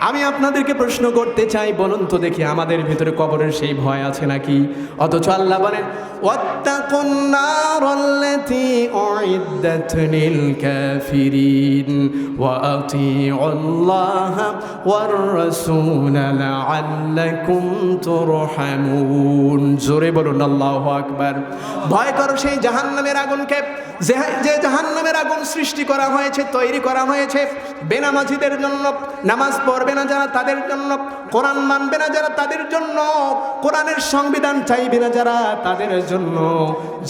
আমি আপনাদেরকে প্রশ্ন করতে চাই, বলুন তো দেখি আমাদের ভিতরে কবরের সেই ভয় আছে নাকি? অথচ আল্লাহ বলেন জোরে বলুন, আল্লাহ আকবার। ভয় করো সেই জাহান্নামের আগুনকে। যে জাহান্নামের আগুন সৃষ্টি করা হয়েছে, তৈরি করা হয়েছে, বেনামাজিদের জন্য নামাজ পড়বে না যারা তাদের জন্য, কোরআন মানবে না যারা তাদের জন্য, কোরআনের সংবিধান চাইবে না যারা তাদের জন্য।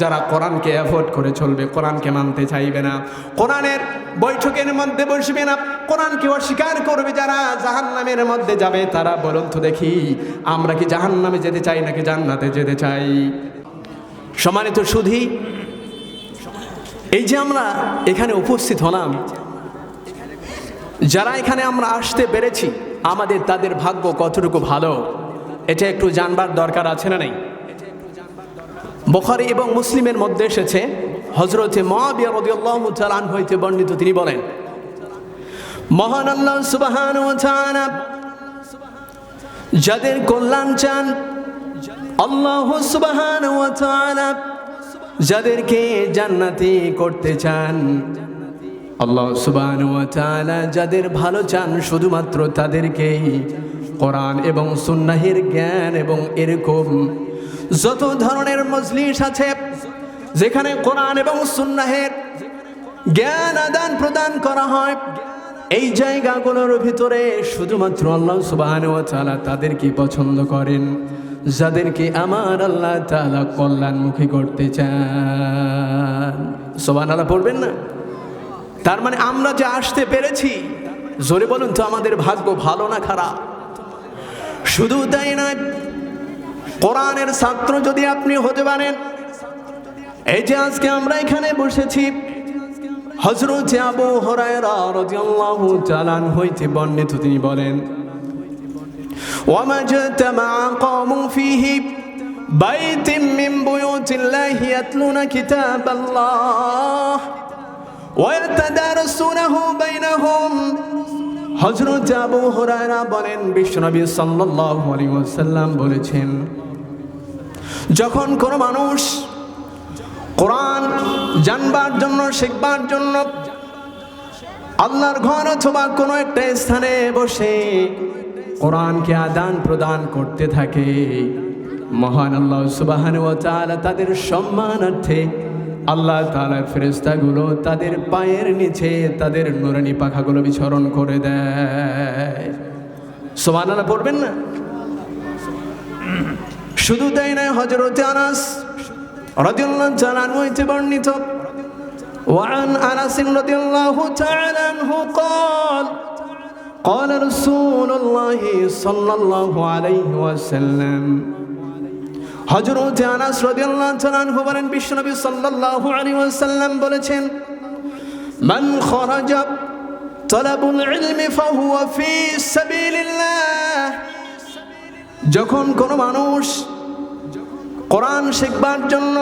যারা কোরআনকে অ্যাভয়েড করে চলবে, কোরআনকে মানতে চাইবে না। কোরআনের বৈঠকের মধ্যে বসবে না, কোরআনকে অস্বীকার করবে যারা জাহান্নামের মধ্যে যাবে, তারা বলুন তো দেখি, আমরা কি জাহান্নামে যেতে চাই নাকি জান্নাতে যেতে চাই? সম্মানিত সুধী, এই যে আমরা এখানে উপস্থিত হলাম যারা এখানে আমরা আসতে পেরেছি, আমাদের তাদের ভাগ্য কতটুকু ভালো? এটা একটু জানবার দরকার আছে না নেই? বখারি এবং মুসলিমের মধ্যে এসেছে হজরতে মহাবিয়া রদিয়াল্লাহ তালান হইতে বর্ণিত, তিনি বলেন, মহান আল্লাহ সুবাহান যাদের কল্যাণ চান, আল্লাহ সুবাহান যাদেরকে জান্নাতি করতে চান। আল্লাহ সুবান যাদের ভালো চান শুধুমাত্র তাদেরকেই কোরআন এবং সুন্নাহির জ্ঞান এবং এরকম যত ধরনের মজলিস আছে যেখানে কোরআন এবং সুন্নাহের জ্ঞান আদান প্রদান করা হয়, এই জায়গাগুলোর ভিতরে শুধুমাত্র আল্লাহ সুবাহান তাদেরকে পছন্দ করেন, যাদেরকে আমার আল্লাহ তালা কল্যাণমুখী করতে চান। সোবান আল্লাহ পড়বেন না? তার মানে আমরা যে আসতে পেরেছি জোরে বলুন তো আমাদের ভাগ্য ভালো না খারাপ শুধু তাই নয় কোরআনের ছাত্র যদি আপনি হতে পারেন এই যে আজকে আমরা এখানে বসেছি হজরত আবু হরায়রা রাদিয়াল্লাহু তাআলা হইতে বর্ণিত তিনি বলেন وما اجتمع قوم فيه بيت من بيوت الله يتلون كتاب الله বলেন বলেছেন, যখন কোনো মানুষ কোরআন জানবার জন্য, শিখবার জন্য আল্লাহর ঘর অথবা কোনো একটা স্থানে বসে কোরআনকে আদান প্রদান করতে থাকে, মহান আল্লাহ সুবাহান ও তাদের সম্মানার্থে আল্লাহ তাআলার ফেরেশতাগুলো তাদের পায়ের নিচে তাদের নুরানি পাখাগুলো বিচরণ করে দেয় সুবহানাল্লাহ পড়বেন না শুধু তাই নয় হজরত আনাস রাদিয়াল্লাহু তাআলা আনহু হইতে বর্ণিত وعن انس رضي الله تعالى عنه قال قال رسول الله صلى الله عليه وسلم হজরত আনাস রাদিয়াল্লাহু তাআলা বলেন বিশ্বনবী সাল্লাল্লাহু আলাইহি ওয়াসাল্লাম বলেছেন, মান খরাজা তলাবুল ইলমি ফাহুয়া ফি সাবিলিল্লাহ। যখন কোনো মানুষ কোরআন শিখবার জন্য,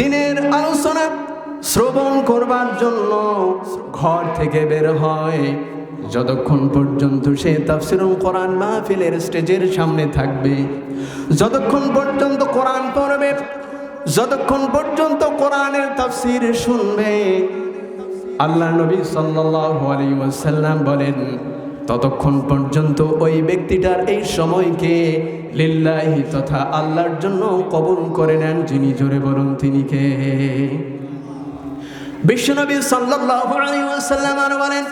দিনের আলোচনা শ্রবণ করবার জন্য ঘর থেকে বের হয় যতক্ষণ পর্যন্ত সে তাফসিরুল কোরআন মাহফিলের স্টেজের সামনে থাকবে, যতক্ষণ পর্যন্ত কোরআন পড়বে, যতক্ষণ পর্যন্ত কোরআনের তাফসির শুনবে, আল্লাহ নবী সাল্লাল্লাহু আলাইহি ওয়াসাল্লাম বলেন, ততক্ষণ পর্যন্ত ওই ব্যক্তিটার এই সময়কে লিল্লাহি তথা আল্লাহর জন্য কবুল করে নেন যিনি জোরে বলুন তিনি কে? বিশ্বনবী সাল্লাল্লাহু আলাইহি ওয়াসাল্লাম আর বলেন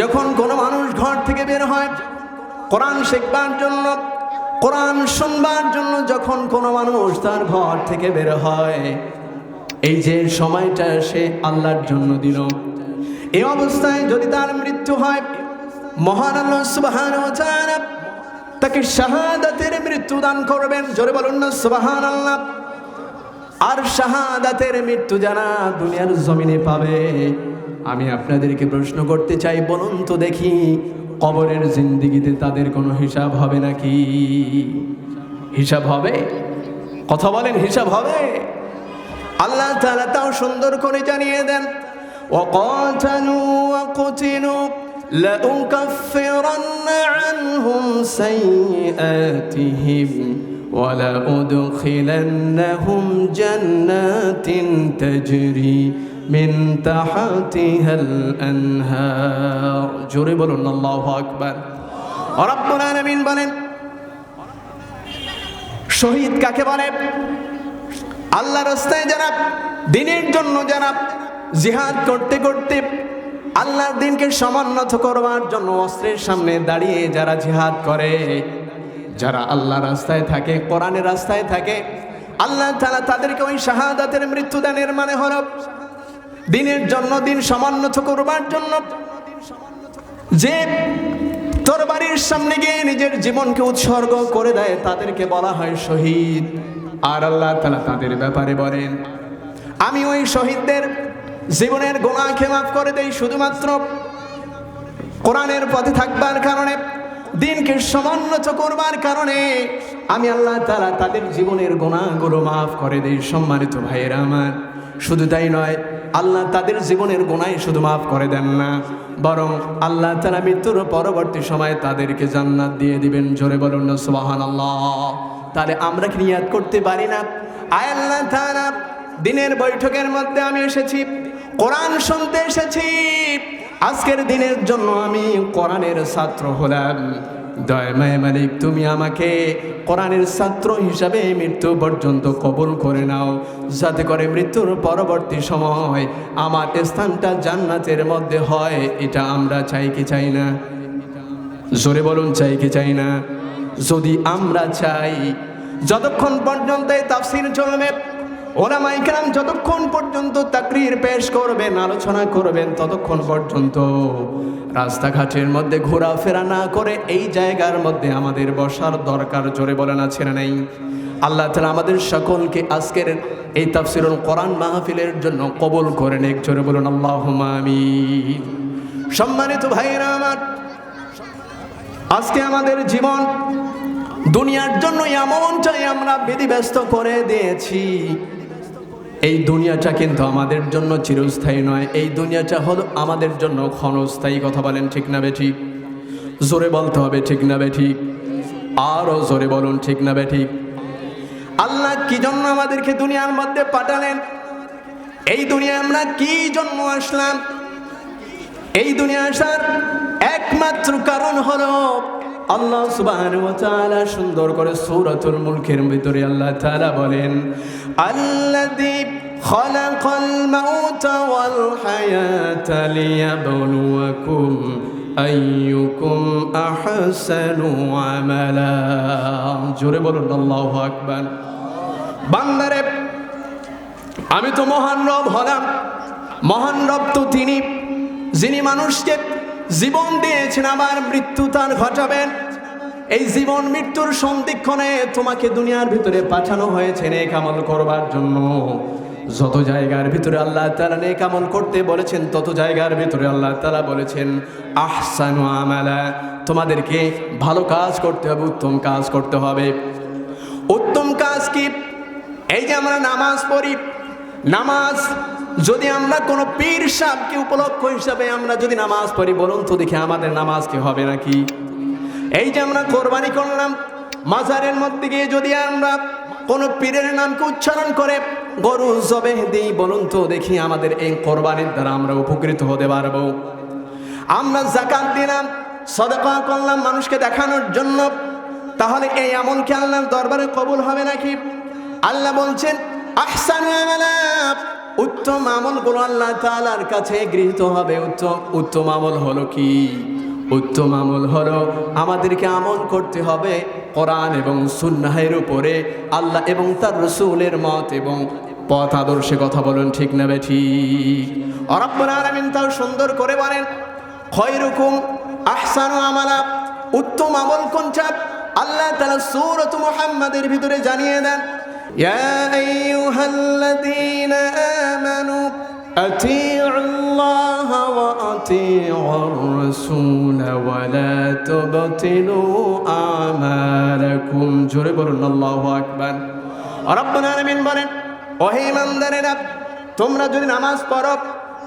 যখন কোনো মানুষ ঘর থেকে বের হয়, কোরআন শেখবার জন্য, কোরআন শুনবার জন্য যখন কোনো মানুষ তার ঘর থেকে বের হয়, এই যে সময়টা সে আল্লাহর জন্য দিল। এই অবস্থায় যদি তার মৃত্যু হয়, মহান আল্লাহ তাকে শাহাদাতের মৃত্যু দান করবেন। জোরে বলুন না, সুবহানাল্লাহ। আর শাহাদাতের মৃত্যু যারা দুনিয়ার জমিনে পাবে আমি আপনাদেরকে প্রশ্ন করতে চাই বলুন তো দেখি কবরের জিন্দিগিতে তাদের কোনো হিসাব হবে নাকি হিসাব হবে কথা বলেন হিসাব হবে আল্লাহ তাআলা তাও সুন্দর করে জানিয়ে দেন وقاتلوا وقتلوا لأكفرن عنهم سيئاتهم ولأدخلنهم جنات تجري من تحتها الأنهار جرب الله أكبر رب العالمين বলেন শহীদ কাকে বলে আল্লাহ রাস্তায় যারা দিনের জন্য যারা জিহাদ করতে করতে আল্লাহর দিনকে সমুন্নত করবার জন্য অস্ত্রের সামনে দাঁড়িয়ে যারা জিহাদ করে যারা আল্লাহ রাস্তায় থাকে, কোরআনের রাস্তায় থাকে, আল্লাহ তাআলা তাদেরকে ওই শাহাদাতের মৃত্যুদানের মানে হলো দিনের জন্য দিন সমুন্নত করবার জন্য। যে তোর বাড়ির সামনে গিয়ে নিজের জীবনকে উৎসর্গ করে দেয়, তাদেরকে বলা হয় শহীদ। আর আল্লাহ তালা তাদের ব্যাপারে বলেন, আমি ওই শহীদদের জীবনের গোনাকে মাফ করে দেই শুধুমাত্র কোরআনের পথে থাকবার কারণে। দিনকে সমুন্নত করবার কারণে আমি আল্লাহ তারা তাদের জীবনের গোনাগুলো মাফ করে দেই, সম্মানিত ভাইয়েরা আমার। শুধু তাই নয়, আল্লাহ তাদের জীবনের গোনাই শুধু মাফ করে দেন না, বরং আল্লাহ তারা মৃত্যুর পরবর্তী সময় তাদেরকে জান্নাত দিয়ে দিবেন। জোরে বলুন না সুবাহান আল্লাহ তাহলে আমরা কি নিয়াদ করতে পারি না? আয় আল্লাহ তাআলা, দিনের বৈঠকের মধ্যে আমি এসেছি, কোরআন শুনতে এসেছি। আজকের দিনের জন্য আমি কোরআনের ছাত্র হলাম। দয়মায় মালিক, তুমি আমাকে কোরআনের ছাত্র হিসাবে মৃত্যু পর্যন্ত কবুল করে নাও। যাতে করে মৃত্যুর পরবর্তী সময় আমার স্থানটা জান্নাতের মধ্যে হয়, এটা আমরা চাই কি চাই না? জোরে বলুন, চাই কি চাই না? যদি আমরা চাই, যতক্ষণ পর্যন্ত এই তাফসির চলবে ওলামা ইকরাম যতক্ষণ পর্যন্ত তাকরির পেশ করবেন, আলোচনা করবেন, ততক্ষণ পর্যন্ত রাস্তাঘাটের মধ্যে ঘোরাফেরা না করে এই জায়গার মধ্যে আমাদের বসার দরকার জোরে বলে না ছেড়ে নেই? আল্লাহ তালা আমাদের সকলকে আজকের এই তাফসিরুল কোরআন মাহফিলের জন্য কবল করেন এক জোরে বলুন আল্লাহ আমিন। সম্মানিত ভাইরা আমার, আজকে আমাদের জীবন দুনিয়ার জন্য এমনটাই আমরা বিধিব্যস্ত করে দিয়েছি। এই দুনিয়াটা কিন্তু আমাদের জন্য চিরস্থায়ী নয়। এই দুনিয়াটা হলো আমাদের জন্য ক্ষণস্থায়ী। কথা বলেন ঠিক না বে ঠিক? জোরে বলতে হবে ঠিক না বে ঠিক? আরও জোরে বলুন ঠিক না বে ঠিক? আল্লাহ কি জন্য আমাদেরকে দুনিয়ার মধ্যে পাঠালেন? এই দুনিয়া আমরা কি জন্য আসলাম? এই দুনিয়া আসার একমাত্র কারণ হলো আল্লাহ তাআলা সুন্দর করে সূরাতুল মুলকের ভিতরে আল্লাহ তাআলা বলেন খালাকাল মাউতা ওয়াল হায়াতা লিয়াবলুয়াকুম আইয়ুকুম আহসানু আমালা। জোরে বলুন, আল্লাহু আকবার। বান্দারে, আমি তো মহান রব হলাম। মহান রব তো তিনি, যিনি মানুষকে জীবন দিয়েছেন, আবার মৃত্যু তার ঘটাবেন এই জীবন মৃত্যুর সন্ধিক্ষণে তোমাকে দুনিয়ার ভিতরে পাঠানো হয়েছে নেক আমল করবার জন্য। যত জায়গার ভিতরে আল্লাহ তালা নেক আমল করতে বলেছেন, তত জায়গার ভিতরে আল্লাহ তালা বলেছেন, আহসানু আমালা। তোমাদেরকে ভালো কাজ করতে হবে, উত্তম কাজ করতে হবে। উত্তম কাজ কি? এই যে আমরা নামাজ পড়ি, নামাজ যদি আমরা কোনো পীর সাহকে উপলক্ষ হিসাবে আমরা যদি নামাজ পড়ি, বলুন তো দেখি আমাদের নামাজ কি হবে নাকি? এই যে আমরা কোরবানি করলাম, মাজারের মধ্যে গিয়ে যদি আমরা কোনো পীরের নামকে উচ্চারণ করে, গরু জবে দিই, বলুন তো দেখি আমাদের এই কোরবানির দ্বারা আমরা উপকৃত হতে পারব। আমরা জাকাত দিলাম, সদকা করলাম মানুষকে দেখানোর জন্য। তাহলে এই আমল কি আল্লাহর দরবারে কবুল হবে নাকি? আল্লাহ বলছেন, আহসান উত্তম আমল আমলগুলো আল্লাহ তাআলার কাছে গৃহীত হবে। উত্তম উত্তম আমল হলো কি? উত্তম আমল হলো আমাদেরকে আমল করতে হবে কোরআন এবং সুন্নাহের উপরে। আল্লাহ এবং তার রসুলের মত এবং পথ আদর্শে কথা বলুন ঠিক না ঠিক? অরব্বুল আলামিন তাও সুন্দর করে বলেন, খয়রুকুম আহসানু আমালা। উত্তম আমল কোনটা? আল্লাহ তালা সূরাত মুহাম্মাদের ভিতরে জানিয়ে দেন ইয়া আইয়ুহাল্লাযীনা আমানু أطيعوا الله وأطيعوا الرسول ولا تبطلوا أعمالكم জোরে বলুন আল্লাহু আকবার রব্বুল আলামিন বলেন ওহে ইমানদারেরা তোমরা যদি নামাজ পড়ো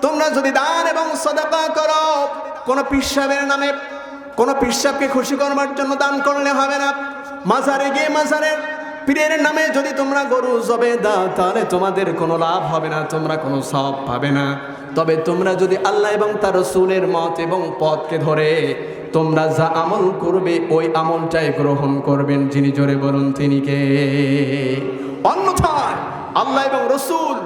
তোমরা যদি দান এবং সদাকা করো কোনো পিসাবের নামে কোনো পিসাবকে খুশি করবার জন্য দান করলে হবে না মাজারে গিয়ে মাজারের পীরের নামে যদি তোমরা গরু জবে দাও, তাহলে তোমাদের কোনো লাভ হবে না, তোমরা কোনো সব পাবে না। তবে তোমরা যদি আল্লাহ এবং তার রসুলের মত এবং পথকে ধরে তোমরা যা আমল করবে, ওই আমলটাই গ্রহণ করবেন। যিনি জোরে বলুন, তিনি কে? অন্যথায় আল্লাহ এবং রসুল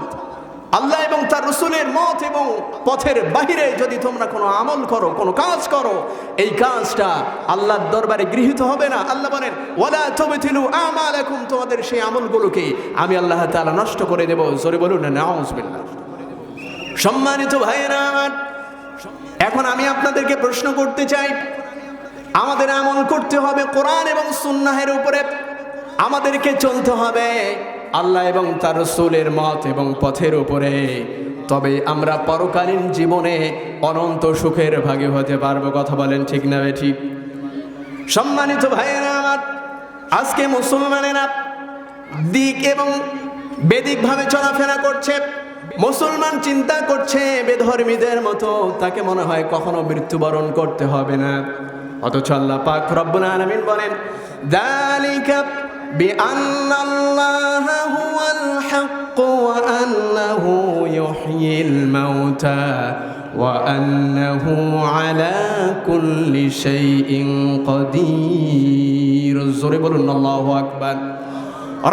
আল্লাহ এবং তার রসুলের মত এবং পথের বাহিরে যদি তোমরা কোনো আমল করো, কোনো কাজ করো, এই কাজটা আল্লাহর দরবারে গৃহীত হবে না। আল্লাহ বলেন ওলা তবে থিলু তুবতিলু এখন তোমাদের সেই আমলগুলোকে আমি আল্লাহ তালা নষ্ট করে দেব। জোরে বলুন না সম্মানিত ভাইয়েরা, এখন আমি আপনাদেরকে প্রশ্ন করতে চাই। আমাদের আমল করতে হবে কোরআন এবং সুন্নাহের উপরে। আমাদেরকে চলতে হবে। আল্লাহ এবং তার রসুলের মত এবং পথের উপরে। তবে আমরা পরকালীন জীবনে অনন্ত সুখের ভাগে হতে পারব, কথা বলেন ঠিক না ঠিক সম্মানিত ভাইয়েরা আমার, আজকে মুসলমানেরা দিক এবং বেদিকভাবে চলাফেরা করছে, মুসলমান চিন্তা করছে বেধর্মীদের মতো, তাকে মনে হয় কখনো মৃত্যুবরণ করতে হবে না। অথচ আল্লাহ পাক রব্বুল আলামিন বলেন যালিকা بأن الله هو الحق وأنه يحيي الموتى وأنه على كل شيء قدير জোরে বলুন আল্লাহু আকবার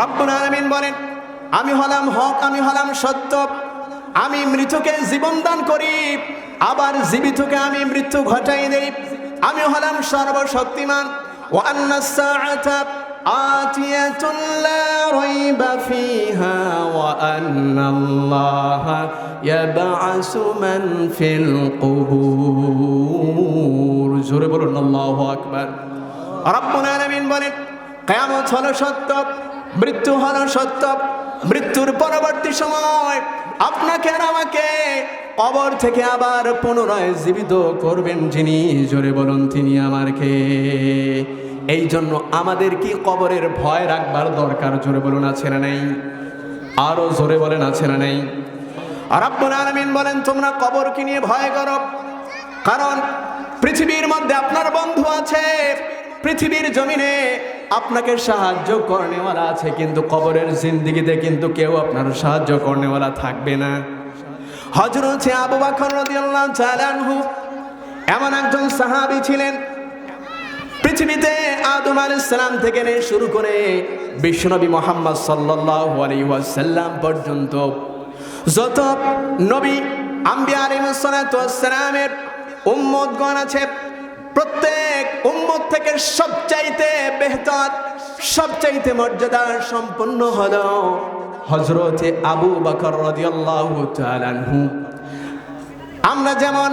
রব্বুল আলামিন বলেন আমি হলাম হক আমি হলাম সত্য আমি মৃতকে জীবন দান করি আবার জীবিতকে আমি মৃত্যু ঘটাই দেই আমি হলাম সর্বশক্তিমান وأن الساعة آتية لا ريب فيها وأن الله يبعث من في القبور জোরে বলুন আল্লাহু আকবার রব্বুল আলামিন বলেন কিয়ামত হলো সত্য মৃত্যু হলো সত্য মৃত্যুর পরবর্তী সময় আপনাকে আর আমাকে কবর থেকে আবার পুনরায় জীবিত করবেন যিনি জোরে বলুন তিনি আমার কে এই জন্য আমাদের কি কবরের ভয় রাখবার দরকার। জোরে বলুন, আছে না নেই? আরও জোরে বলেন, আছে না নেই? আর আব্বুল আলমিন বলেন, তোমরা কবরকে নিয়ে ভয় করো। কারণ পৃথিবীর মধ্যে আপনার বন্ধু আছে, পৃথিবীর জমিনে আপনাকে সাহায্য করনেওয়ালা আছে, কিন্তু কবরের জিন্দিগিতে কিন্তু কেউ আপনার সাহায্য করনেওয়ালা থাকবে না। হজরত আবু বাকর রাদিয়াল্লাহু তাআলা এমন একজন সাহাবী ছিলেন পৃথিবীতে আদম আলাইহিস সালাম থেকে নিয়ে শুরু করে বিশ্বনবী মোহাম্মদ সাল্লাল্লাহু আলাইহি ওয়াসাল্লাম পর্যন্ত যত নবী আম্বিয়া ওয়াসসালামের উম্মতগণ আছে, প্রত্যেক উম্মত থেকে সবচাইতে বেহতর, সবচাইতে মর্যাদা সম্পন্ন হলো হজরতে আবু বকর রাদিয়াল্লাহু তাআলা আনহু। আমরা যেমন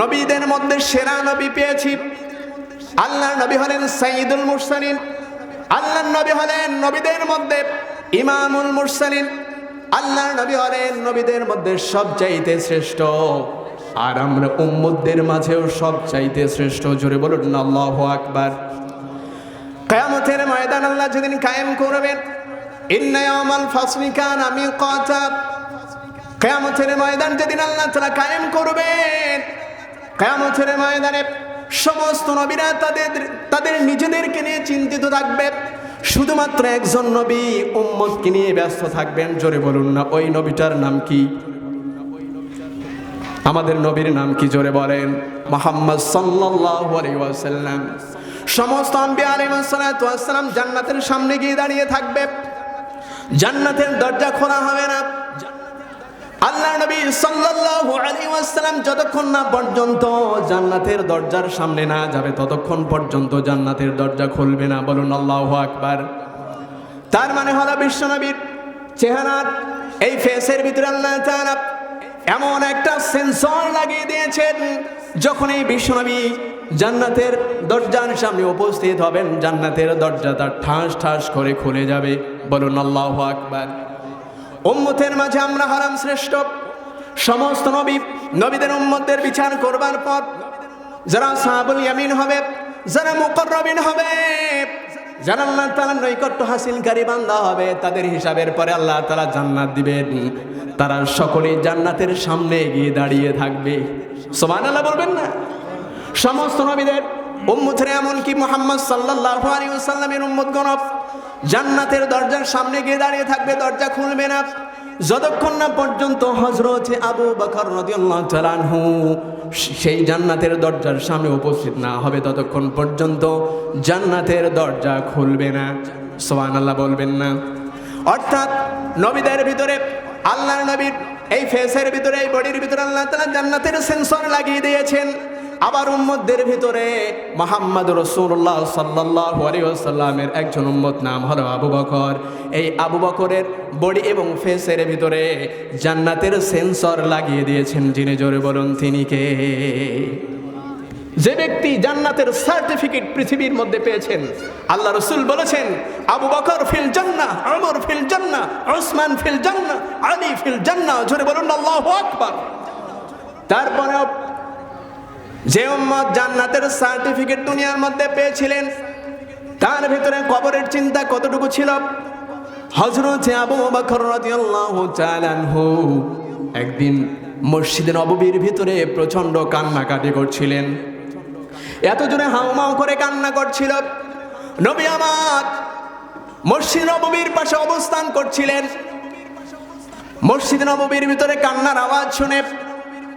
নবীদের মধ্যে সেরা নবী পেয়েছি আল্লাহ নবী হলেন সাইদুল মুরসালিন। আল্লাহ নবী হলেন নবীদের মধ্যে ইমামুল মুরসালিন। আল্লাহর নবী হলেন নবীদের মধ্যে সবচাইতে শ্রেষ্ঠ। আর আমরা উম্মতদের মাঝেও সবচাইতে শ্রেষ্ঠ। জোরে বলুন, আল্লাহু আকবার। কিয়ামতের ময়দান আল্লাহ যেদিন কায়েম করবেন। ইন্না ইয়াউমাল ফাসলি কানা মিকাতা। কিয়ামতের ময়দান যেদিন আল্লাহ তাআলা কায়েম করবেন। কিয়ামতের ময়দানে সমস্ত নবীরা তাদের তাদের নিজেদেরকে নিয়ে চিন্তিত থাকবে। শুধুমাত্র একজন নবী উম্মতকে নিয়ে ব্যস্ত থাকবেন। জোরে বলুন না, ওই নবীটার নাম কি? আমাদের নবীর নাম কি? জোরে বলেন। মোহাম্মদ ওয়াসাল্লাম। সমস্ত আম্বিয়া জান্নাতের সামনে গিয়ে দাঁড়িয়ে থাকবে। জান্নাতের দরজা খোলা হবে না। আল্লাহ নবী সাল্লাল্লাহু আলাইহি ওয়াসাল্লাম যতক্ষণ না পর্যন্ত জান্নাতের দরজার সামনে না যাবে, ততক্ষণ পর্যন্ত জান্নাতের দরজা খুলবে না। বলুন, আল্লাহু আকবার। তার মানে হলো বিশ্বনবীর চেহারার এই ফেসের ভিতরে আল্লাহ তাআলা এমন একটা সেন্সর লাগিয়ে দিয়েছেন, যখন এই বিশ্বনবী জান্নাতের দরজার সামনে উপস্থিত হবেন, জান্নাতের দরজা তার ঠাস ঠাস করে খুলে যাবে। বলুন, আল্লাহু আকবার। উম্মতের মাঝে আমরা হারাম শ্রেষ্ঠ। সমস্ত নবী, নবীদের উম্মতদের বিচার করবার পর যারা সাহাবুল ইয়ামিন হবে, যারা মুকররবিন হবে, যারা আল্লাহ তালা নৈকট্য হাসিলকারী বান্দা হবে, তাদের হিসাবের পরে আল্লাহ তালা জান্নাত দিবেন। তারা সকলেই জান্নাতের সামনে গিয়ে দাঁড়িয়ে থাকবে। সোমান আল্লাহ বলবেন না? সমস্ত নবীদের উম্মুথরে এমনকি মোহাম্মদ সাল্লাল্লাহু আলাইহি ওয়াসাল্লামের উম্মত গণব জান্নাতের দরজার সামনে গিয়ে দাঁড়িয়ে থাকবে, দরজা খুলবে না। যতক্ষণ না পর্যন্ত হজরত আবু বকর রাদিয়াল্লাহু সেই জান্নাতের দরজার সামনে উপস্থিত না হবে, ততক্ষণ পর্যন্ত জান্নাতের দরজা খুলবে না। সোহান আল্লাহ বলবেন না। অর্থাৎ নবীদের ভিতরে, আল্লাহর নবীর এই ফেসের ভিতরে, এই বডির ভিতরে আল্লাহ তাআলা জান্নাতের সেন্সর লাগিয়ে দিয়েছেন। আবার উম্মতদের ভিতরে মোহাম্মদ রসুল্লাহ সাল্লাহ আলিয়াল্লামের একজন উম্মত নাম হলো আবু বকর। এই আবু বকরের বডি এবং ফেসের ভিতরে জান্নাতের সেন্সর লাগিয়ে দিয়েছেন যিনি, জোরে বলুন, তিনি কে? যে ব্যক্তি জান্নাতের সার্টিফিকেট পৃথিবীর মধ্যে পেয়েছেন, আল্লাহ রসুল বলেছেন, আবু বকর ফিল জান্না আমর ফিল জান্না ওসমান ফিল জান্না আলী ফিল জান্না জোরে বলুন, আল্লাহ আকবার। তারপরে যে উম্মত জান্নাতের সার্টিফিকেট দুনিয়ার মধ্যে পেয়েছিলেন, তার ভিতরে কবরের চিন্তা কতটুকু ছিল? হজরত আবু বকর রাদিয়াল্লাহু তাআলা একদিন মসজিদে নববীর ভিতরে প্রচণ্ড কান্নাকাটি করছিলেন। এত জোরে হাউমাউ করে কান্না করছিল। নবী আমার, মসজিদ নববীর পাশে অবস্থান করছিলেন। মসজিদ নববীর ভিতরে কান্নার আওয়াজ শুনে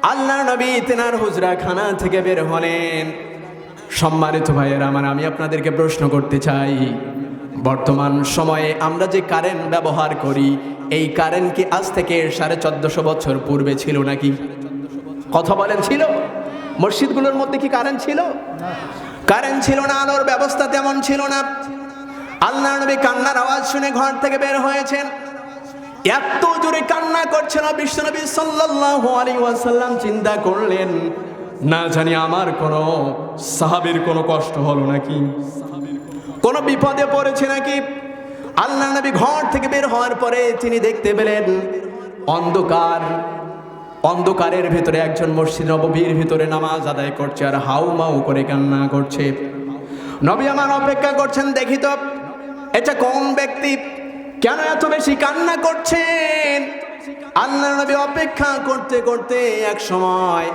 আল্লাহ নবী তেনার হুজরা খানা থেকে বের হলেন। সম্মানিত ভাইয়ের আমার, আমি আপনাদেরকে প্রশ্ন করতে চাই। বর্তমান সময়ে আমরা যে কারেন্ট ব্যবহার করি, এই কারেন্ট কি আজ থেকে সাড়ে চোদ্দশো বছর পূর্বে ছিল নাকি? কথা বলেন, ছিল? মসজিদগুলোর মধ্যে কি কারেন্ট ছিল? কারেন্ট ছিল না, আলোর ব্যবস্থা তেমন ছিল না। আল্লাহ নবী কান্নার আওয়াজ শুনে ঘর থেকে বের হয়েছেন। এত জোরে কান্না করছে না সাল্লাল্লাহু আলাইহি ওয়াসাল্লাম, চিন্তা করলেন, না জানি আমার কোনো সাহাবীর কোনো কষ্ট হলো নাকি? কোনো বিপদে পড়েছে নাকি? আল্লাহ নবী ঘর থেকে বের হওয়ার পরে তিনি দেখতে পেলেন, অন্ধকার, অন্ধকারের ভিতরে একজন মসজিদ নববীর ভিতরে নামাজ আদায় করছে আর হাউ মাউ করে কান্না করছে। নবী আমার অপেক্ষা করছেন, দেখি তো, এটা কোন ব্যক্তি? কেন এত বেশি কান্না করছেন? আল্লাহ নবী অপেক্ষা করতে করতে এক সময়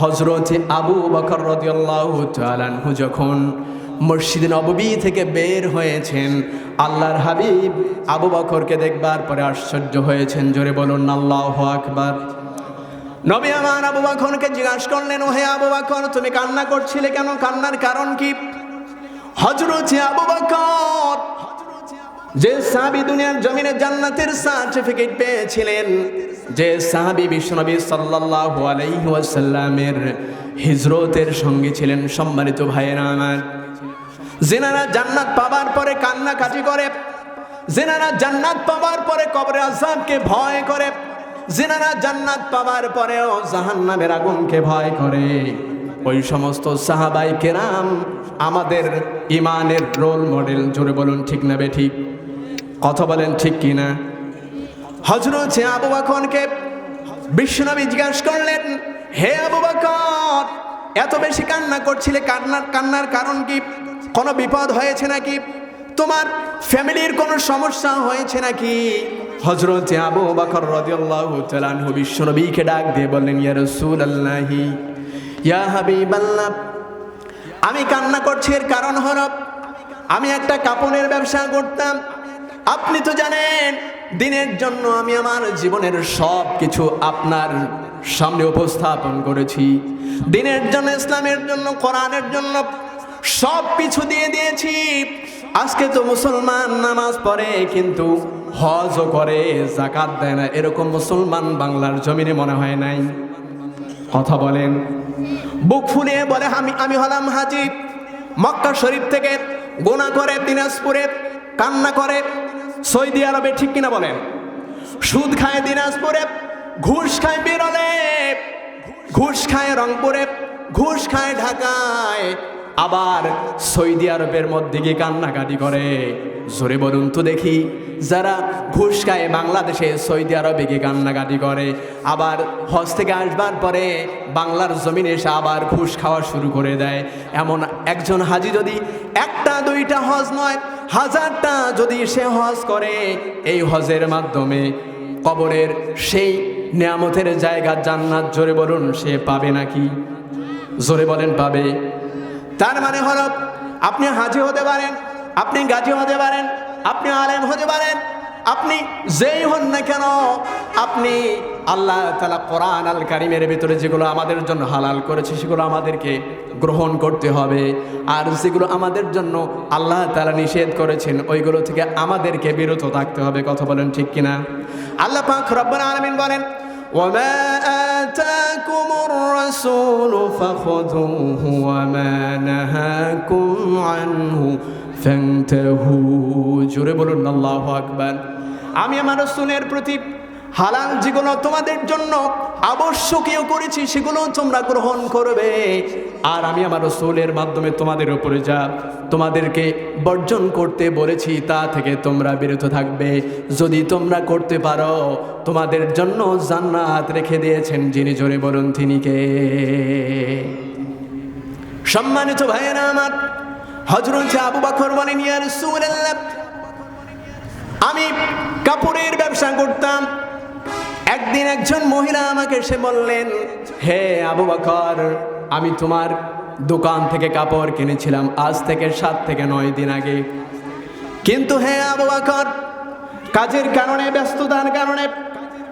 হজরত আবু বকর রাদিয়াল্লাহু তাআলা আনহু যখন মসজিদ নববী থেকে বের হয়েছেন, আল্লাহর হাবিব আবু বকরকে দেখবার পরে আশ্চর্য হয়েছেন, জোরে বলুন, আল্লাহু আকবার। নবী আমার আবু বকরকে জিজ্ঞাসা করলেন ও হে আবু বকর, তুমি কান্না করছিলে কেন? কান্নার কারণ কি? হজরত আবু বকর যে সাহাবি দুনিয়ার জমিনে জান্নাতের সার্টিফিকেট পেয়েছিলেন, যে সাহাবি বিশ্বনবী সাল্লাল্লাহু আলাইহি ওয়াসাল্লামের হিজরতের সঙ্গে ছিলেন সম্মানিত ভাইয়েরা আমার। জেনারা জান্নাত পাবার পরে কান্নাকাটি করে জেনারা জান্নাত পাবার পরে কবরে আজাবকে ভয় করে জেনারা জান্নাত পাবার পরেও জাহান্নামের আগুনকে ভয় করে, ওই সমস্ত সাহাবাই কেরাম আমাদের ইমানের রোল মডেল, জোরে বলুন ঠিক না বে ঠিক? কথা বলেন ঠিক কি না হজরত আবু বাকরকে বিশ্বনবী জিজ্ঞাসা করলেন, হে আবু বাকর, এত বেশি কান্না করছিলে, কান্নার কান্নার কারণ কি? কোনো বিপদ হয়েছে নাকি? তোমার ফ্যামিলির কোনো সমস্যা হয়েছে নাকি? হজরত আবু বাকর রাদিয়াল্লাহু তাআলা আনহু বিশ্বনবীকে ডাক দিয়ে বললেন, ইয়া রাসূলুল্লাহি, ইয়া হাবিবাল্লাহ, আমি কান্না করছি এর কারণ হলো, আমি একটা কাপড়ের ব্যবসা করতাম আপনি তো জানেন, দিনের জন্য আমি আমার জীবনের সব কিছু আপনার সামনে উপস্থাপন করেছি। দিনের জন্য, ইসলামের জন্য, কোরআনের জন্য সব কিছু দিয়ে দিয়েছি। আজকে তো মুসলমান নামাজ পড়ে, কিন্তু হজও করে জাকাত দেয় না। এরকম মুসলমান বাংলার জমিনে মনে হয় নাই। কথা বলেন। বুক ফুলিয়ে বলে, আমি আমি হলাম হাজি মক্কা শরীফ থেকে গোনা করে, দিনাজপুরে কান্না করে সৌদি আরবে ঠিক কিনা বলেন? সুদ খায় দিনাজপুরে, ঘুষ খায় বিরলে, ঘুষ খায় রংপুরে, ঘুষ খায় ঢাকায় আবার সৌদি আরবের মধ্যে গিয়ে কান্নাকাটি করে। জোরে বলুন তো দেখি, যারা ঘুষ খায় বাংলাদেশে, সৌদি আরবে গিয়ে কান্নাকাটি করে। আবার হজ থেকে আসবার পরে বাংলার জমিনে এসে আবার ঘুষ খাওয়া শুরু করে দেয়। এমন একজন হাজি যদি একটা, দুইটা হজ নয়, হাজারটা যদি সে হজ করে, এই হজের মাধ্যমে কবরের সেই নিয়ামতের জায়গা জান্নাত, জোরে বলুন, সে পাবে নাকি? জোরে বলেন, পাবে। তার মানে হল, আপনি হাজি হতে পারেন, আপনি গাজী হতে পারেন, আপনি আলেম হতে পারেন, আপনি যেই হন না কেন, আপনি আল্লাহ তালা কোরআন আল কারিমের ভিতরে যেগুলো আমাদের জন্য হালাল করেছে, সেগুলো আমাদেরকে গ্রহণ করতে হবে। আর যেগুলো আমাদের জন্য আল্লাহ তালা নিষেধ করেছেন, ওইগুলো থেকে আমাদেরকে বিরত থাকতে হবে। কথা বলেন ঠিক কিনা? আল্লাহ পাক রব্বান আলমিন বলেন ওমা آتاكم الرسول فخذوه وما نهاكم عنه فانتهوا জোরে বলুন আল্লাহু আকবার আমি আমার রসুলের প্রতি হালাল যেগুলো তোমাদের জন্য আবশ্যকীয় করেছি সেগুলো তোমরা গ্রহণ করবে। আর আমি আমার রসুলের মাধ্যমে তোমাদের উপরে যা তোমাদেরকে বর্জন করতে বলেছি, তা থেকে তোমরা বিরত থাকবে। যদি তোমরা করতে পারো, তোমাদের জন্য জান্নাত রেখে দিয়েছেন যিনি, জোরে বলুন তিনি কে? সম্মানিত ভাইয়েরা আমার হজরত আবু বকর বলেন, ইয়া রাসূলুল্লাহ, আমি কাপড়ের ব্যবসা করতাম একদিন একজন মহিলা আমাকে এসে বললেন, হে আবু বকর, আমি তোমার দোকান থেকে কাপড় কিনেছিলাম, আজ থেকে সাত থেকে নয় দিন আগে। কিন্তু হে আবু বকর, কাজের কারণে, ব্যস্ততার কারণে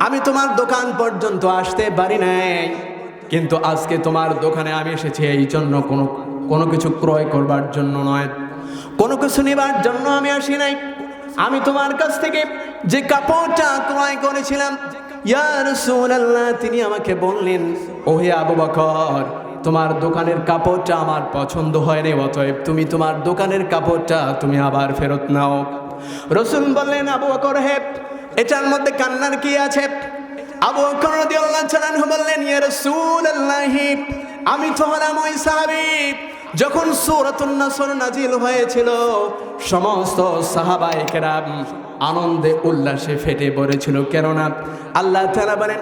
আমি তোমার দোকান পর্যন্ত আসতে পারি নাই। কিন্তু আজকে তোমার দোকানে আমি এসেছি, এই জন্য কোনো কোনো কিছু ক্রয় করবার জন্য নয়। কোনো কিছু নেবার জন্য আমি আসি নাই। আমি তোমার কাছ থেকে যে কাপড়টা ক্রয় করেছিলাম তিনি আমাকে বললেন, ওহে আবু বকর, তোমার দোকানের কাপড়টা আমার পছন্দ হয়নি অতএব তুমি তোমার দোকানের কাপড়টা তুমি আবার ফেরত নাও। রসুল বললেন, আবু বকর হে এটার মধ্যে কান্নার কি আছে? আবু বকর রাদিয়াল্লাহু তাআলা বললেন, ইয়া রাসূলুল্লাহ আমি তো হলাম ওই সাহাবী, যখন সূরাতুন নাসর নাজিল হয়েছিল, সমস্ত সাহাবায়ে আনন্দে উল্লাসে ফেটে পড়েছিল। কেননা আল্লাহ তাআলা বলেন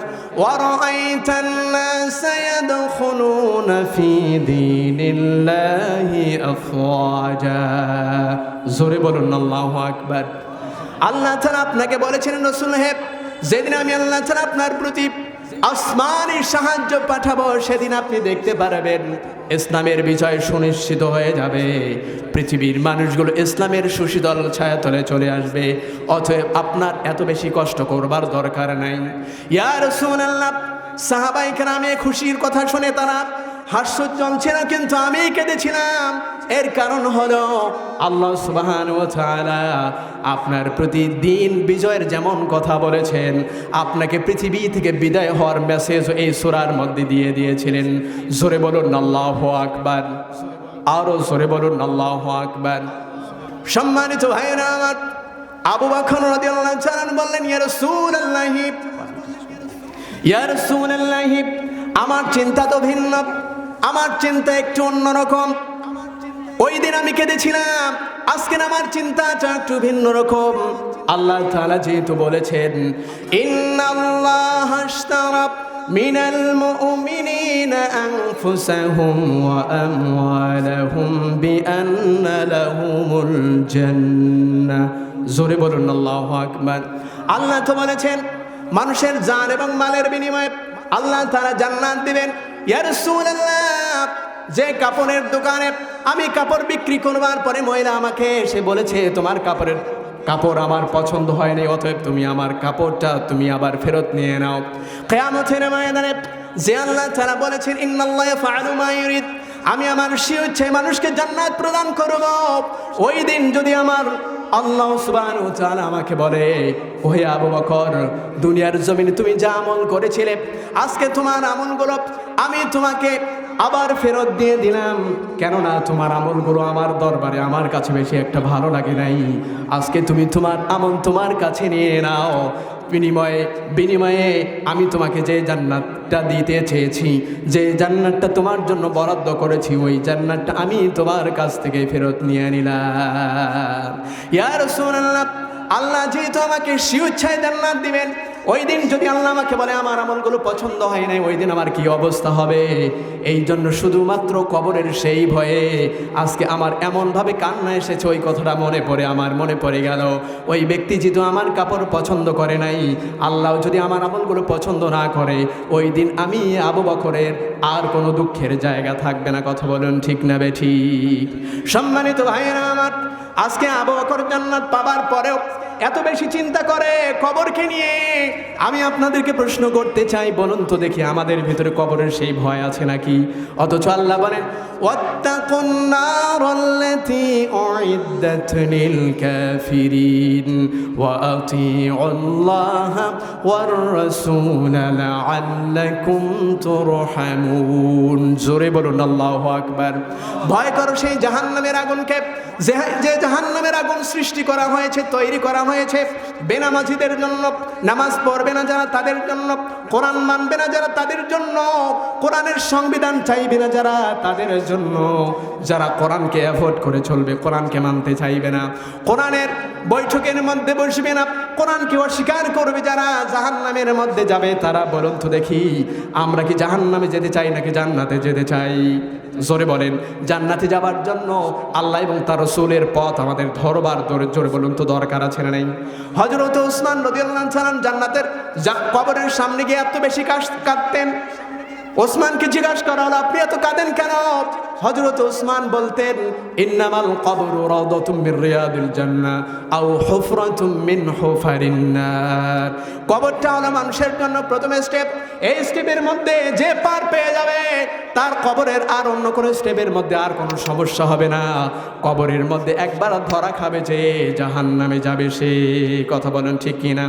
জোরে বলুন, আল্লাহ আকবার। আল্লাহ তাআলা আপনাকে বলেছিলেন, রসুল হেব যেদিন আমি আল্লাহ তাআলা আপনার প্রতি আসমানি সাহায্য পাঠাবো, সেদিন আপনি দেখতে পারবেন ইসলামের বিজয় সুনিশ্চিত হয়ে যাবে। পৃথিবীর মানুষগুলো ইসলামের সুশীতল ছায়াতলে চলে আসবে। অতএব আপনার এত বেশি কষ্ট করবার দরকার নাই। ইয়ার সুনাল্লাহ সাহাবাই কেরামে খুশির কথা শুনে তারা হাস্যোজ্জ্বল ছিল, কিন্তু আমি কেঁদেছিলাম। এর কারণ হলো আল্লাহ সুবাহান ও তাআলা আপনার প্রতিদিন বিজয়ের যেমন কথা বলেছেন, আপনাকে পৃথিবী থেকে বিদায় হওয়ার মেসেজ এই সুরার মধ্যে দিয়ে দিয়েছিলেন। জোরে বলুন, আল্লাহ আকবার। আরও জোরে বলুন, আল্লাহ আকবার। সম্মানিত ভাইরা আমার, আবু বকর রাদিয়াল্লাহু তাআলা বললেন, ইয়া রাসূলুল্লাহি ইয়া রাসূলুল্লাহি, আমার চিন্তা তো ভিন্ন, আমার চিন্তা একটু অন্যরকম। ওই দিন আমি কেঁদেছিলাম। আজকে আমার চিন্তাটা একটু ভিন্ন রকম। আল্লাহ তাআলা যেহেতু বলেছেন, ইন্নাল্লাহ আশতারা মিনাল মুমিনিনা আনফুসাহুম ওয়া আমওয়ালাহুম বিআন্না লাহুমুল জান্নাহ জোরে বলুন, আল্লাহু আকবার। আল্লাহ তো বলেছেন, মানুষের জান এবং মালের বিনিময়ে আল্লাহ তারা জান্নাত দিবেন। ইয়া রাসূলুল্লাহ যে কাপড়ের দোকানে আমি কাপড় বিক্রি করবার পরে মহিলা আমাকে এসে বলেছে, তোমার কাপড়ের কাপড় আমার পছন্দ হয়নি, অতএব তুমি আমার কাপড়টা তুমি আবার ফেরত নিয়ে নাও। কেয়ামতের ময়দানে যে আল্লাহ তারা বলেছেন, ইন্নাল্লাহ ফাআলু মা ইউরিদ আমি আমার সে মানুষকে জান্নাত প্রদান করব। ওই দিন যদি আমার আল্লাহ সুবান আমাকে বলে, ওহে আবু বকর, দুনিয়ার জমিনে তুমি যা আমল করেছিলে, আজকে তোমার আমলগুলো আমি তোমাকে আবার ফেরত দিয়ে দিলাম। কেননা তোমার আমলগুলো আমার দরবারে আমার কাছে বেশি একটা ভালো লাগে নাই। আজকে তুমি তোমার আমল তোমার কাছে নিয়ে নাও। বিনিময়ে বিনিময়ে আমি তোমাকে যে জান্নাতটা দিতে চেয়েছি, যে জান্নাতটা তোমার জন্য বরাদ্দ করেছি, ওই জান্নাতটা আমি তোমার কাছ থেকে ফেরত নিয়ে নিলাম। ইয়ার রাসূলুল্লাহ, আল্লাহ যেহেতু আমাকে শিউচ্ছায় জান্নাত দিবেন ওই দিন যদি আল্লাহ আমাকে বলে, আমার আমলগুলো পছন্দ হয় নাই, ওই দিন আমার কি অবস্থা হবে? এই জন্য শুধুমাত্র কবরের সেই ভয়ে আজকে আমার এমনভাবে কান্না এসেছে, ওই কথাটা মনে পড়ে, আমার মনে পড়ে গেল। ওই ব্যক্তি যেহেতু আমার কাপড় পছন্দ করে নাই, আল্লাহ যদি আমার আমলগুলো পছন্দ না করে, ওই দিন আমি আবু বকরের আর কোনো দুঃখের জায়গা থাকবে না। কথা বলুন ঠিক না বে ঠিক? সম্মানিত ভাইয়েরা আমার, আজকে আবু বকর জান্নাত পাবার পরেও এত বেশি চিন্তা করে কবরকে নিয়ে। আমি আপনাদেরকে প্রশ্ন করতে চাই, বলুন তো দেখি আমাদের ভিতরে কবরের সেই ভয় আছে নাকি? অথচ আল্লাহ বলেন জোরে বলুন, আল্লাহু আকবার। ভয় করো সেই জাহান্নামের আগুনকে। যে জাহান্নামের আগুন সৃষ্টি করা হয়েছে, তৈরি করা হয়েছে। বেনামাজিদের জন্য নামাজ পড়বে না যারা তাদের জন্য, কোরআন মানবে না যারা তাদের জন্য, কোরআনের সংবিধান চাইবে না যারা তাদের জন্য। যারা কোরআনকে অ্যাভয়েড করে চলবে, কোরআনকে মানতে চাইবে না। কোরআনের বৈঠকের মধ্যে বসবে না, কোরআনকে অস্বীকার করবে যারা জাহান্নামের মধ্যে যাবে, তারা বলুন তো দেখি, আমরা কি জাহান্নামে যেতে চাই নাকি জান্নাতে যেতে চাই? জোরে বলেন, জান্নাতে যাবার জন্য আল্লাহ এবং তার রসুলের পথ আমাদের ধরবার জোরে জোরে বলুন তো দরকার আছে না নেই? হজরত ওসমান রদিয়াল্লাহ সালাম জান্নাতের কবরের সামনে গিয়ে এত বেশি কাজ কাঁদতেন ওসমানকে জিজ্ঞাসা করা হলো, আপনি এত কাঁদেন কেন? হজরত ওসমান বলতেন, ইন্নামাল কবরু রাউদাতুম মির রিয়াদিল জান্নাহ আও হুফরাতুম মিন হুফারিন নার। কবরটা হলো মানুষের জন্য প্রথম স্টেপ এই স্টেপের মধ্যে যে পার পেয়ে যাবে, তার কবরের আর অন্য কোনো স্টেপের মধ্যে আর কোনো সমস্যা হবে না। কবরের মধ্যে একবার ধরা খাবে যে জাহান্নামে যাবে সে। কথা বলেন ঠিক কিনা?